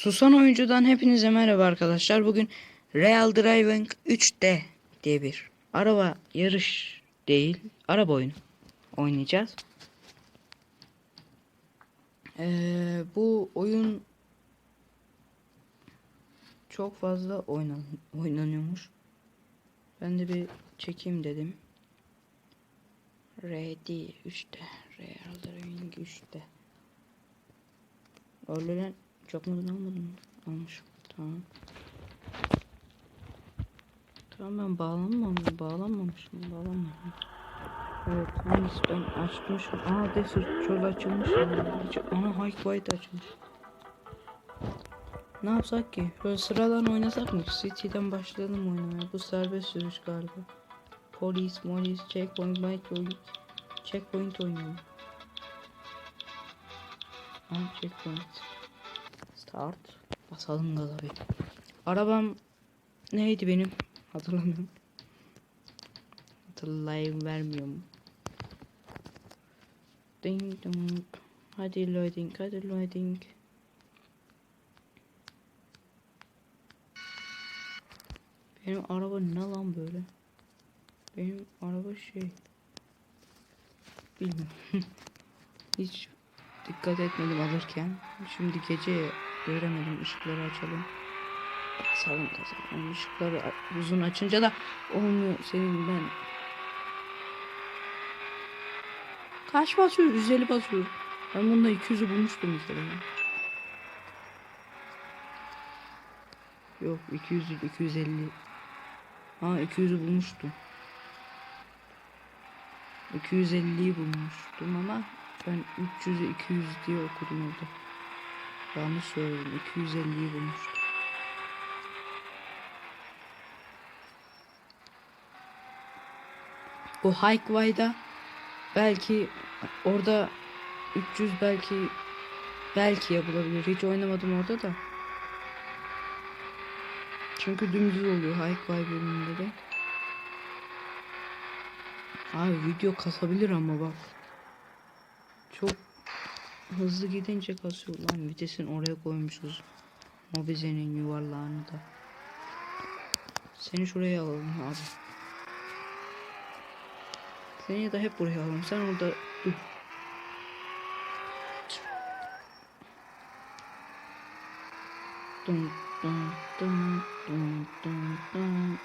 Susan Oyuncu'dan hepinize merhaba arkadaşlar. Bugün Real Driving 3D diye bir araba yarış değil, araba oyunu oynayacağız. Ee, bu oyun çok fazla oynan oynanıyormuş. Ben de bir çekeyim dedim. Ready 3D, Real Driving 3D. Öyle çok mu almadım mı? Almışım. Tamam. Tamam ben bağlanmamışım. Bağlanmamışım. Bağlanmamışım. Evet hangisi ben açmışım. Aa Desert çöl açılmış. Ana Hike White açılmış. Ne yapsak ki? Böyle sıradan oynasak mı? City'den başlayalım oynamaya. Bu serbest sürüş galiba. Polis, molis, checkpoint, micro, checkpoint oynuyor. Aa checkpoint. Start. Basalım gaza bir. Arabam neydi benim? Hatırlamıyorum. Hatırlayayım vermiyorum. Ding dong. Hadi loading, hadi loading. Benim araba ne lan böyle? Benim araba şey. Bilmiyorum. Hiç dikkat etmedim alırken. Şimdi gece göremedim ışıkları açalım. Basalım kazanalım. Işıkları uzun açınca da olmuyor senin ben. Kaç basıyor? 150 basıyor. Ben bunda 200'ü bulmuştum ya. Yok 200 değil, 250. Ha 200'ü bulmuştum. 250'yi bulmuştum ama ben 300'ü 200 diye okudum orada. Yanlış söyledim. 250'yi bulmuştum. O Hikeway'da belki orada 300 belki belki yapılabilir. Hiç oynamadım orada da. Çünkü dümdüz oluyor Hikeway bölümünde de. Abi video kasabilir ama bak. Çok hızlı gidince kasıyor lan. Vitesin oraya koymuşuz. Mobize'nin yuvarlağını da. Seni şuraya alalım abi. Seni da hep buraya alalım. Sen orada dur. Dun dun dun dun dun dun.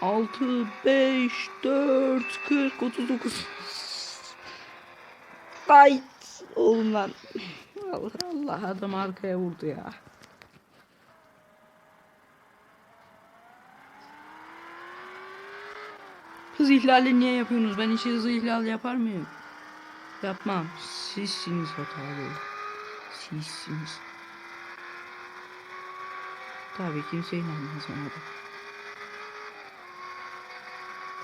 Altı, beş, dört, kırk, otuz dokuz. Fight! Oğlum lan. Allah Allah adam arkaya vurdu ya. Hız ihlali niye yapıyorsunuz? Ben hiç hız ihlali yapar mıyım? Yapmam. Sizsiniz hatalı. Sizsiniz. Tabii kimse inanmaz ona da.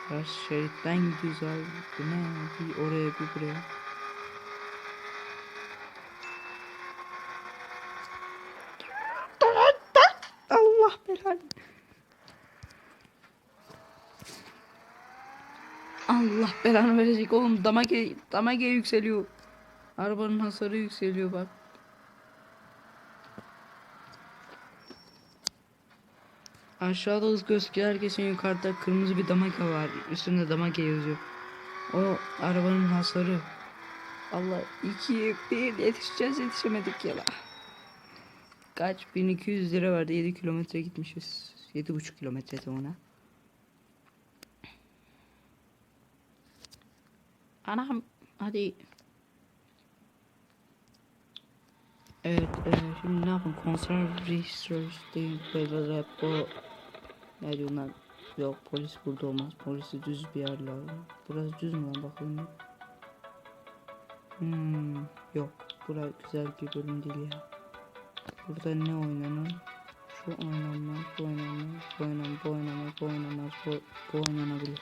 Şeritten gidiyoruz abi. Bu ne ya? Bir oraya bir buraya. Allah belanı. Allah belanı verecek oğlum damage damage yükseliyor. Arabanın hasarı yükseliyor bak. Aşağıda hız herkesin yukarıda kırmızı bir damage var. Üstünde damage yazıyor. O arabanın hasarı. Allah 2 1 yetişeceğiz yetişemedik ya la. Kaç 1200 lira verdi 7 kilometre gitmişiz. 7,5 kilometre de ona. Anam hadi. Evet e, şimdi ne yapalım konser research değil böyle rap ne diyorlar yok polis burada olmaz. Polisi düz bir yer burası düz mü lan bakalım hmm, yok. Bura güzel bir bölüm değil ya. Burada ne oynanır? Şu oynanmaz bu oynanmaz bu oynanmaz bu oynanmaz bu oynanmaz bu, bu oynanabilir.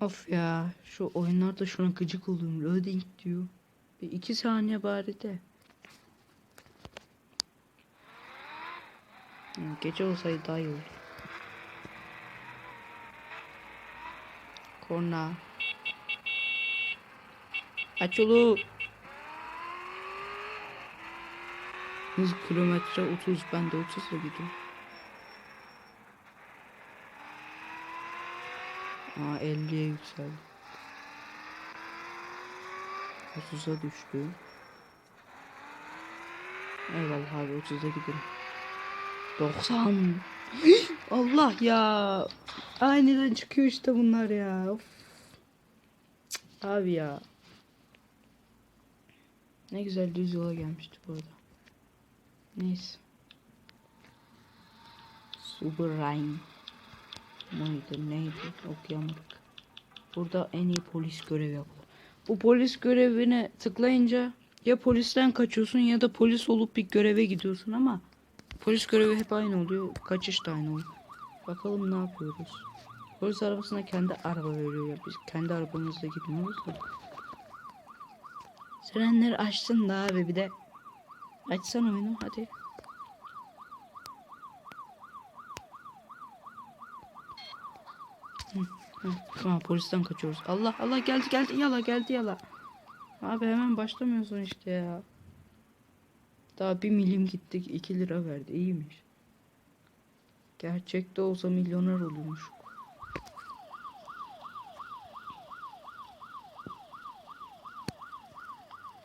Of ya şu oyunlarda şuna gıcık oluyorum. Loading diyor. Bir iki saniye bari de. Gece olsaydı daha iyi olur. Korna. Aç yolu. 100 kilometre 30 ben de 30 ile gidiyorum. Aa 50'ye yükseldi. 30'a düştü. Eyvallah abi 30'a gidelim. 90. Allah ya. Aniden çıkıyor işte bunlar ya. Of. Abi ya. Ne güzel düz yola gelmişti bu arada. Neyse. Super Rhine. Mıydı neydi okuyamadık. Burada en iyi polis görevi yapıyor. Bu polis görevine tıklayınca ya polisten kaçıyorsun ya da polis olup bir göreve gidiyorsun ama polis görevi hep aynı oluyor. Kaçış da aynı oluyor. Bakalım ne yapıyoruz. Polis arabasına kendi araba veriyor ya. Biz kendi arabamızla gitmiyoruz da. Sirenleri açsın da abi bir de. Açsana oyunu hadi. Hı, Tamam polisten kaçıyoruz. Allah Allah geldi geldi yala geldi yala. Abi hemen başlamıyorsun işte ya. Daha bir milim gittik 2 lira verdi iyiymiş. Gerçekte olsa milyoner olurmuş.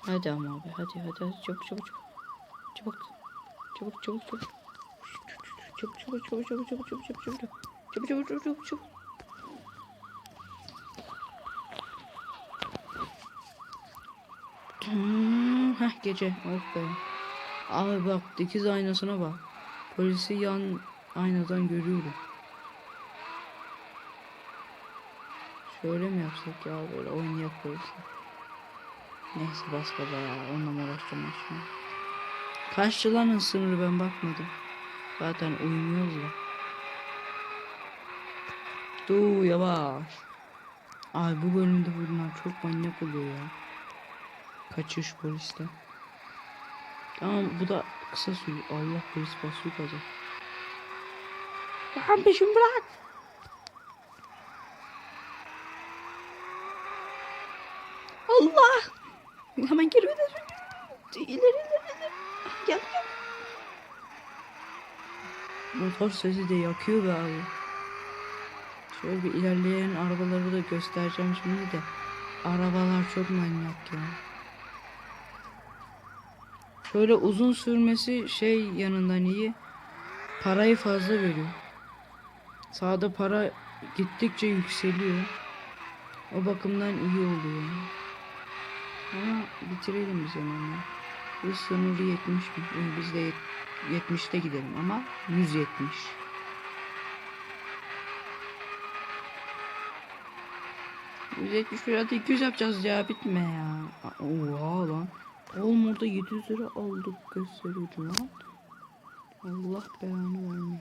Hadi ama abi hadi hadi hadi çabuk çabuk çabuk. Çabuk. Çabuk çabuk çabuk. Çabuk çabuk çabuk çabuk çabuk çabuk çabuk çabuk çabuk. Çabuk çabuk çabuk çabuk Hmm, heh gece. Oh be. Abi bak dikiz aynasına bak. Polisi yan aynadan görüyorum. Şöyle mi yapsak ya böyle oynayak polisi. Neyse bas baba ya onunla ben şimdi. Kaç yılanın sınırı ben bakmadım. Zaten uyumuyoruz ya. Dur yavaş. Ay bu bölümde bunlar çok manyak oluyor ya. Kaçış poliste. Tamam bu da kısa sürüyor. Allah polis basıyor gaza. Lan peşimi bırak. Allah. Hemen geri de İleri ileri ileri. Gel gel. Motor sesi de yakıyor be abi. Şöyle bir ilerleyen arabaları da göstereceğim şimdi de. Arabalar çok manyak ya. Şöyle uzun sürmesi şey yanından iyi. Parayı fazla veriyor. Sağda para gittikçe yükseliyor. O bakımdan iyi oluyor. Ama bitirelim biz hemen. Hız sınırı 70 mi? Biz de yet- 70'te gidelim ama 170. Yüz yetmiş bir hadi 200 yapacağız ya bitme ya. Oha lan. Oğlum orada 700 lira aldık gösteriyordu lan. Allah belanı vermiyor.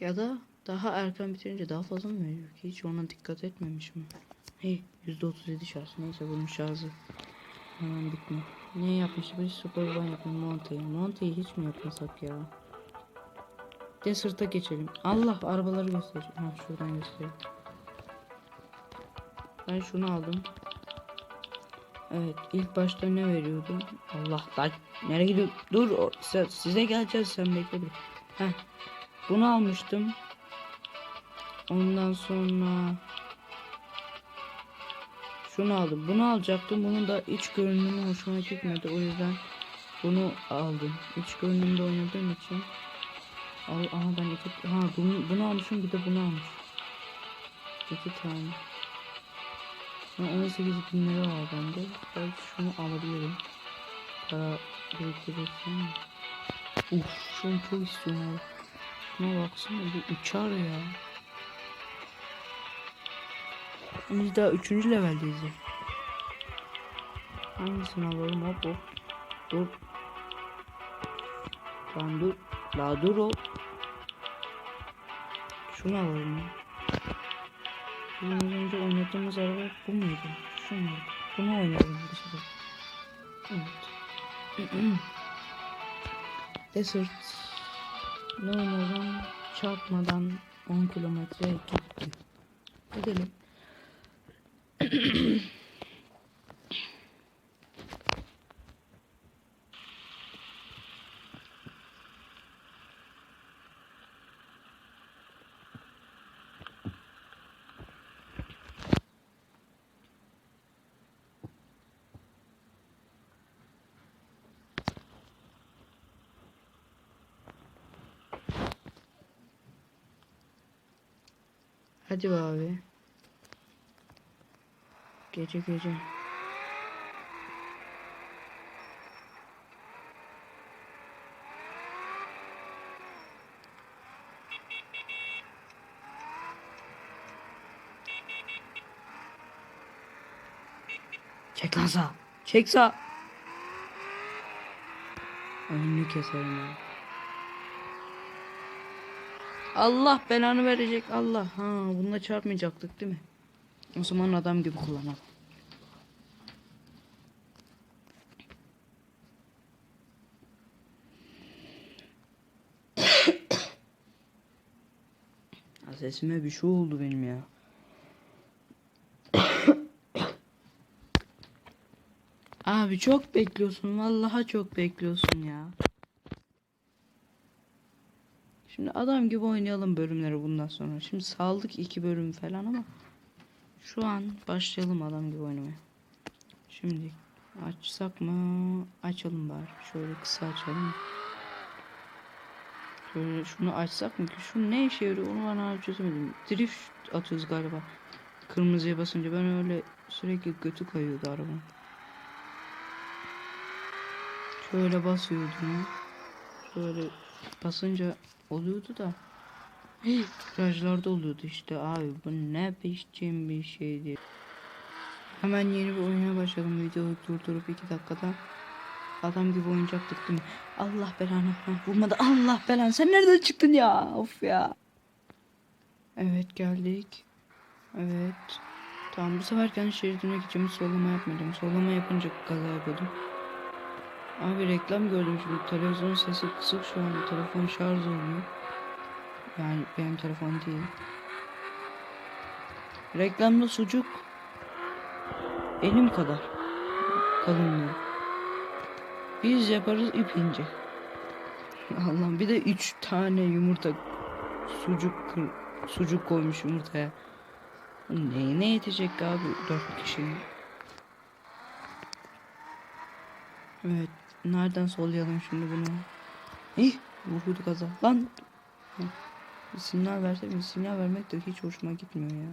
Ya da daha erken bitirince daha fazla mı veriyor ki? Hiç ona dikkat etmemişim. Hey %37 şarj. Neyse bunun şarjı hemen bitmiyor. Ne yapmıştı? Bir super one yapın Monte'yi. Monte'yi hiç mi yapmasak ya? Desert'a geçelim. Allah arabaları göster. Ha şuradan göstereyim. Ben şunu aldım. Evet ilk başta ne veriyordu? Allah nereye gidiyor? Dur size, geleceğiz sen bekle bir. Heh. Bunu almıştım. Ondan sonra şunu aldım. Bunu alacaktım. Bunun da iç görünümü hoşuma gitmedi. O yüzden bunu aldım. İç görünümde oynadığım için. Al, aha ben iki ha bunu, bunu almışım bir de bunu almış. İki tane. Ha, 18 bin lira var bende. Belki şunu alabilirim. Para biriktirirsem. Uf şunu çok istiyorum abi. Şuna baksana bu uçar ya. Biz daha 3. leveldeyiz ya. Hangisini alalım hop hop. Dur. Lan dur. La dur o. Şunu alalım ya. Biraz önce oynadığımız araba bu muydu? Şu muydu? Bunu oynayalım bu sefer. Evet. Desert. Oynayalım? Çarpmadan 10 kilometre gitti. Gidelim. Hadi be abi. Gece gece. Çek lan sağ. Çek sağ. Önünü keserim ya. Allah belanı verecek Allah. Ha bununla çarpmayacaktık değil mi? O zaman adam gibi kullanalım. Sesime bir şey oldu benim ya. Abi çok bekliyorsun. Vallahi çok bekliyorsun ya. Şimdi adam gibi oynayalım bölümleri bundan sonra. Şimdi saldık iki bölüm falan ama şu an başlayalım adam gibi oynamaya. Şimdi açsak mı? Açalım bari. Şöyle kısa açalım. Şöyle şunu açsak mı ki? Şu ne işe yarıyor onu bana çözemedim. Drift atıyoruz galiba. Kırmızıya basınca ben öyle sürekli götü kayıyordu arabanın. Şöyle basıyordum. Şöyle basınca oluyordu da. Virajlarda oluyordu işte abi bu ne biçim bir şeydi. Hemen yeni bir oyuna başladım videoyu durdurup iki dakikada. Adam gibi değil mi? Allah belanı. Vurmadı Allah belanı. Sen nereden çıktın ya? Of ya. Evet geldik. Evet. Tamam bu sefer kendi şeridime gideceğim. Sollama yapmayacağım. Sollama yapınca kaza yapıyordum. Abi reklam gördüm şimdi. Televizyon sesi kısık şu an. Telefon şarj olmuyor. Yani benim telefon değil. Reklamda sucuk elim kadar kalınlığı. Biz yaparız ip ince. Allah'ım bir de üç tane yumurta sucuk sucuk koymuş yumurtaya. Neyine yetecek abi dört kişinin? Evet. Nereden solayalım şimdi bunu? Ih, vurdu gaza. Lan. Bir sinyal verse bir sinyal vermek de hiç hoşuma gitmiyor ya.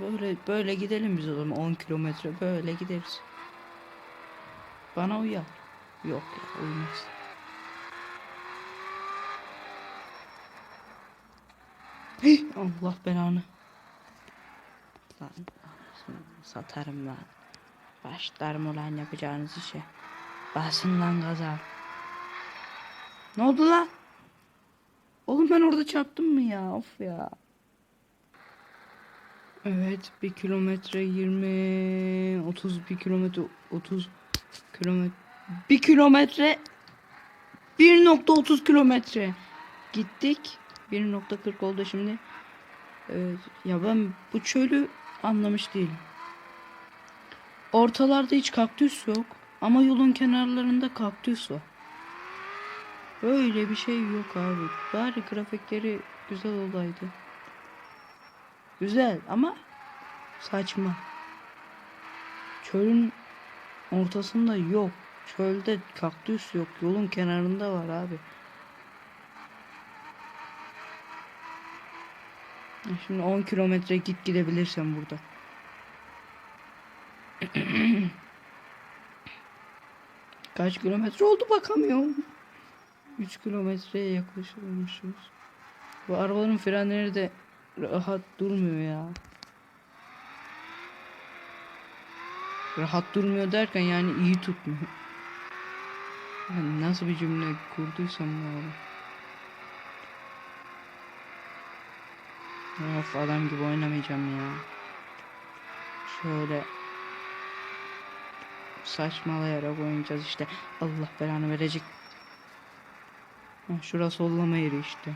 Böyle böyle gidelim biz o zaman 10 kilometre böyle gideriz. Bana uyar. Yok ya uymaz. Allah belanı. Lan satarım lan. Başlarım ulan yapacağınız işe. Basın lan gaza. Ne oldu lan? Oğlum ben orada çarptım mı ya? Of ya. Evet bir kilometre 20 30 bir kilometre 30 kilometre bir kilometre 1.30 kilometre gittik 1.40 oldu şimdi evet, ya ben bu çölü anlamış değilim ortalarda hiç kaktüs yok ama yolun kenarlarında kaktüs var böyle bir şey yok abi bari grafikleri güzel olaydı Güzel ama saçma. Çölün ortasında yok. Çölde kaktüs yok. Yolun kenarında var abi. Şimdi 10 kilometre git gidebilirsen burada. Kaç kilometre oldu bakamıyorum. 3 kilometreye yaklaşıyormuşuz. Bu arabanın frenleri de rahat durmuyor ya. Rahat durmuyor derken yani iyi tutmuyor. Yani nasıl bir cümle kurduysam bu arada. Of adam gibi oynamayacağım ya. Şöyle saçmalayarak oynayacağız işte. Allah belanı verecek. Şurası sollama yeri işte.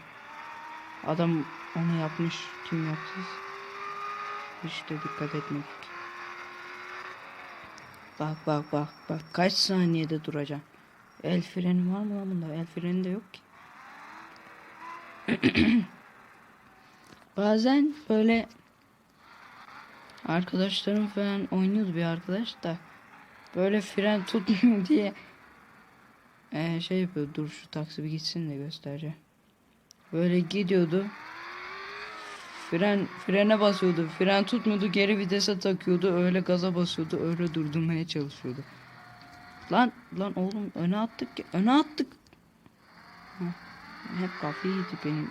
Adam onu yapmış. Kim yapsız? De dikkat etmedik. Bak bak bak bak kaç saniyede duracağım. El freni var mı lan bunda? El freni de yok ki. Bazen böyle arkadaşlarım falan oynuyordu bir arkadaş da böyle fren tutmuyor diye eee, şey yapıyor dur şu taksi bir gitsin de göstereceğim. Böyle gidiyordu. Fren frene basıyordu. Fren tutmuyordu. Geri vitese takıyordu. Öyle gaza basıyordu. Öyle durdurmaya çalışıyordu. Lan lan oğlum öne attık. ya, Öne attık. Hep kafayı yedi benim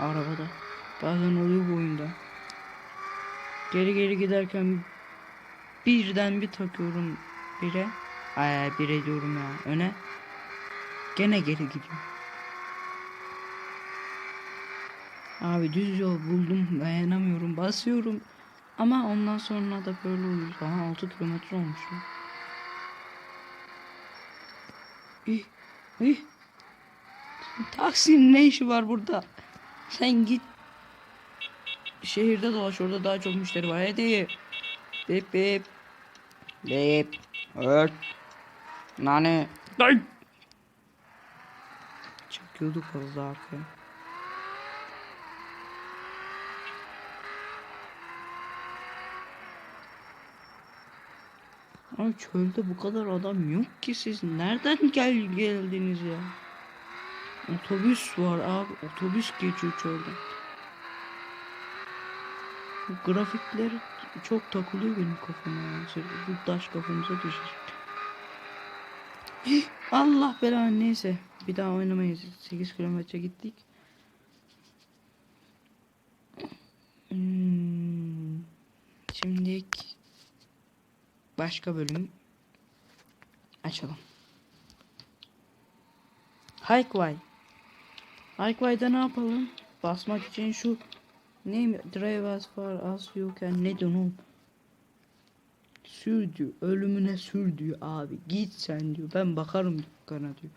arabada. Bazen oluyor bu oyunda. Geri geri giderken birden bir takıyorum bire. Ay bire diyorum ya öne. Gene geri gidiyor. Abi düz yol buldum dayanamıyorum basıyorum. Ama ondan sonra da böyle oluyor. Daha 6 kilometre olmuş. İh, ih. Taksinin ne işi var burada? Sen git. Şehirde dolaş orada daha çok müşteri var. Hadi. Bip bip. Bip. Ört. Nane. Day. Çekiyorduk daha arkaya. Ay çölde bu kadar adam yok ki siz nereden gel geldiniz ya? Otobüs var abi otobüs geçiyor çölden. Grafikler çok takılıyor benim kafama. Sırf Bu taş kafamıza. Hih, Allah belanı neyse. Bir daha oynamayız. 8 kilometre gittik. Hmm. Şimdi başka bölüm açalım. Hikeway. Hikeway'da ne yapalım? Basmak için şu ne drive as far as you can ne diyor? Sür diyor. Ölümüne sür diyor abi. Git sen diyor. Ben bakarım dükkana diyor.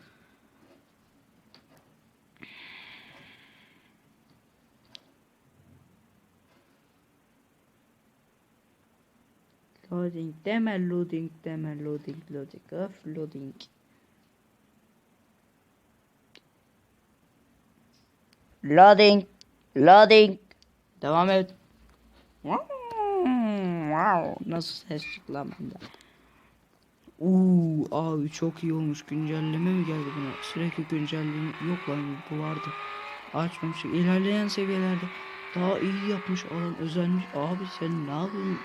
Loading deme loading deme loading loading of loading. Loading loading. Devam et. Wow, nasıl ses çıktı lan bende. Uuu abi çok iyi olmuş güncelleme mi geldi buna sürekli güncelleme yok lan bu vardı açmamıştık ilerleyen seviyelerde daha iyi yapmış olan özenmiş abi sen ne yapıyorsun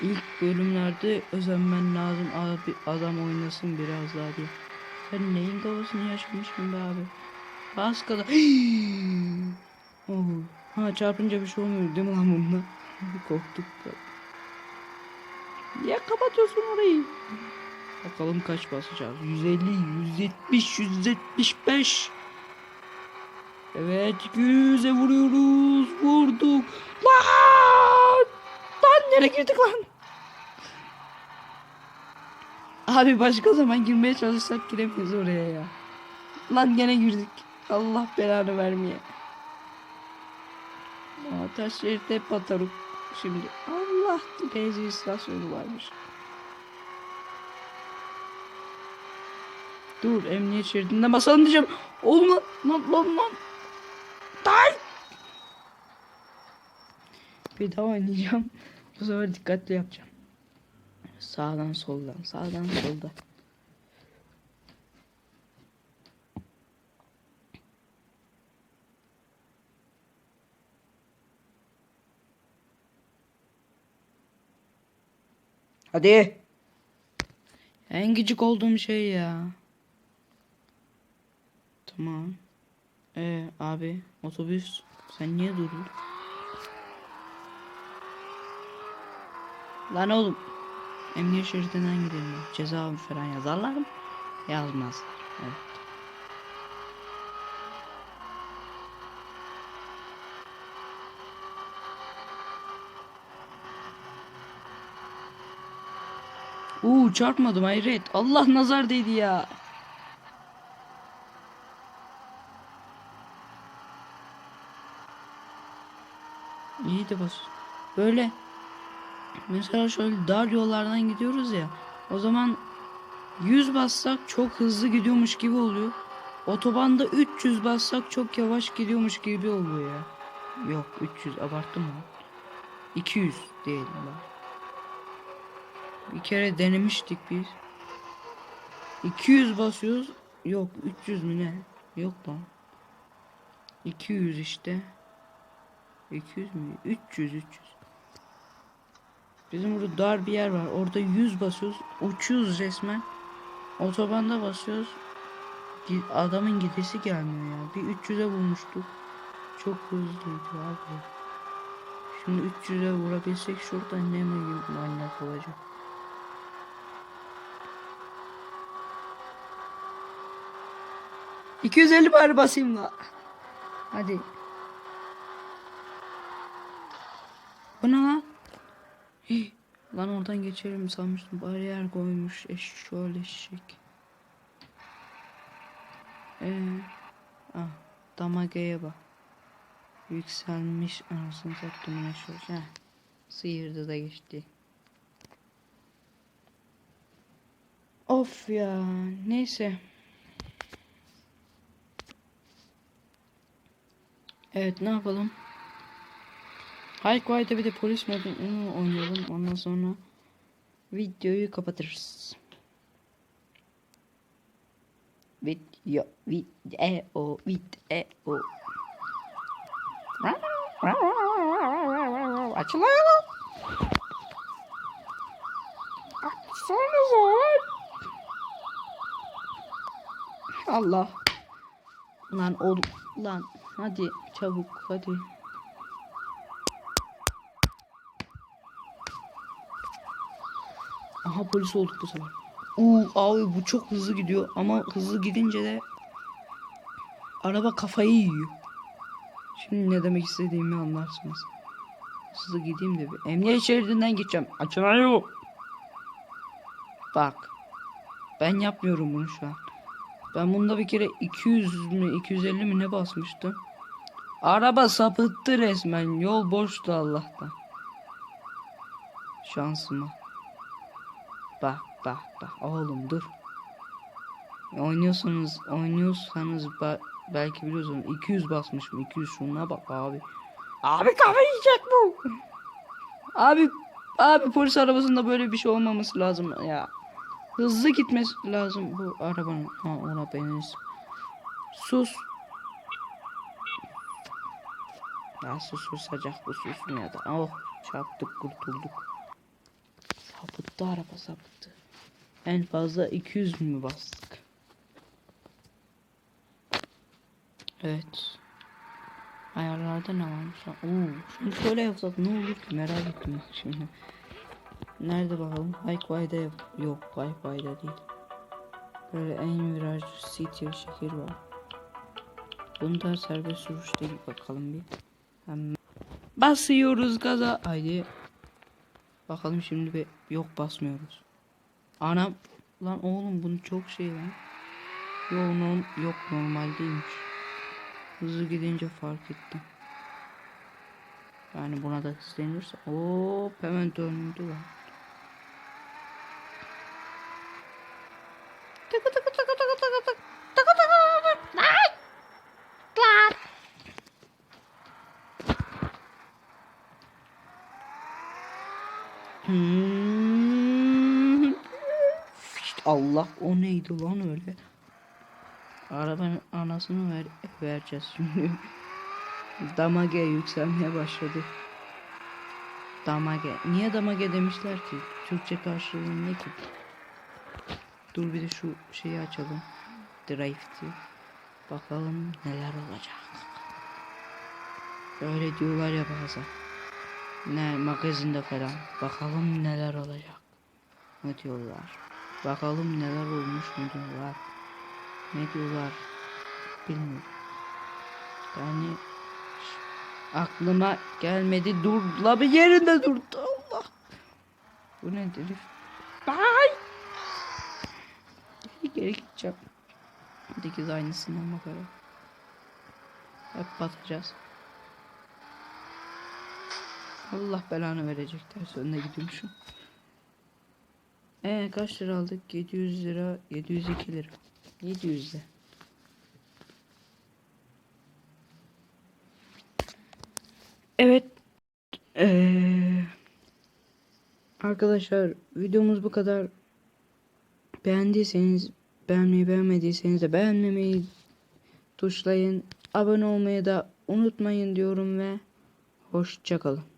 İlk bölümlerde özenmen lazım abi adam oynasın biraz daha diye. Sen neyin kafasını yaşamışsın be abi? Kadar. oh. Ha çarpınca bir şey olmuyor değil mi lan bunda? Korktuk da. Niye kapatıyorsun orayı? Bakalım kaç basacağız? 150, 170, 175. Evet 100'e vuruyoruz. Vurduk. Lan! Lan nereye girdik lan? Abi başka zaman girmeye çalışsak giremeyiz oraya ya. Lan gene girdik. Allah belanı vermeye. Aa, taş şeritte hep batarım. Şimdi Allah benzin istasyonu varmış. Dur emniyet şeridinde basalım diyeceğim. Oğlum lan lan lan lan. Day! Bir daha oynayacağım. Bu sefer dikkatli yapacağım. Sağdan soldan sağdan soldan. Hadi. En gıcık olduğum şey ya. Tamam. Ee abi otobüs sen niye durdun? Lan oğlum. Emniyet şeridinden gidelim. Ceza falan yazarlar mı? Yazmazlar. Evet. Uuu çarpmadım hayret. Allah nazar değdi ya. İyi de bas. Böyle mesela şöyle dar yollardan gidiyoruz ya. O zaman 100 bassak çok hızlı gidiyormuş gibi oluyor. Otobanda 300 bassak çok yavaş gidiyormuş gibi oluyor ya. Yok 300 abarttım mı? 200 diyelim ben. Bir kere denemiştik biz. 200 basıyoruz. Yok 300 mü ne? Yok lan. 200 işte. 200 mü? 300 300. Bizim burada dar bir yer var. Orada 100 basıyoruz. Uçuyoruz resmen. Otobanda basıyoruz. Adamın gidesi gelmiyor ya. Bir 300'e bulmuştuk. Çok hızlıydı abi. Şimdi 300'e vurabilsek şuradan ne mi manyak olacak. ...250 bari basayım la. Hadi. Bu ne lan? Hih, Lan oradan geçerim sanmıştım. Bariyer koymuş. Eş şöyle eşek. Ee, ah, damagaya bak. Yükselmiş anasını sattım şöyle. Heh. Sıyırdı da geçti. Of ya. Neyse. Evet ne yapalım? Hike White'da bir de polis modunu oynayalım. Ondan sonra videoyu kapatırız. Video, video, video. Açılayalım. Açsanıza. Allah. Lan oğlum. Lan hadi çabuk hadi. Aha polis olduk bu sefer. Oo abi bu çok hızlı gidiyor ama hızlı gidince de araba kafayı yiyor. Şimdi ne demek istediğimi anlarsınız. Hızlı gideyim de bir emniyet şeridinden geçeceğim. Açılan yok. Bak. Ben yapmıyorum bunu şu an. Ben bunda bir kere 200 mü 250 mi ne basmıştım. Araba sapıttı resmen. Yol boştu Allah'tan. Şansıma. Bak bak bak oğlum dur. Oynuyorsanız oynuyorsanız ba- belki biliyorsun 200 basmışım 200 şuna bak abi. Abi kafa yiyecek bu. Abi abi polis arabasında böyle bir şey olmaması lazım ya. Hızlı gitmesi lazım bu arabanın. Ha ona benziyor. Sus. Nasıl susacak bu susmuyor da. Oh çarptık kurtulduk. Sapıttı araba sapıttı. En fazla 200 mü bastık? Evet. Ayarlarda ne varmış? Oo, şunu şöyle yapsak ne olur ki merak ettim şimdi. Nerede bakalım? Hikeway'da yap. Yok Hikeway'da değil. Böyle en virajlı city şehir var. Bunda serbest sürüş değil bakalım bir. Hemen. Basıyoruz gaza. Haydi. Bakalım şimdi bir yok basmıyoruz. Anam lan oğlum bunu çok şey lan. Yok, non, yok normal değilmiş. Hızlı gidince fark ettim. Yani buna da hızlanırsa hop hemen döndü lan. Hmm. Allah o neydi lan öyle? Arabanın anasını ver vereceğiz şimdi. Damage yükselmeye başladı. Damage. Niye damage demişler ki? Türkçe karşılığı ne ki? Dur bir de şu şeyi açalım. Drive'ti. Bakalım neler olacak. Öyle diyorlar ya bazen. Ne magazinde falan. Bakalım neler olacak. Ne diyorlar. Bakalım neler olmuş mu diyorlar. Ne diyorlar. Bilmiyorum. Yani aklıma gelmedi. Dur bir yerinde durdu. Allah. Bu nedir? Ay. Geri gideceğim. Dikiz aynısından bakalım. Hep batacağız. Allah belanı verecek ders önüne gidiyormuşum. Ee kaç lira aldık? 700 lira, 702 lira. 700 de. Evet. Ee, arkadaşlar videomuz bu kadar. Beğendiyseniz beğenmeyi beğenmediyseniz de beğenmemeyi tuşlayın. Abone olmayı da unutmayın diyorum ve hoşçakalın.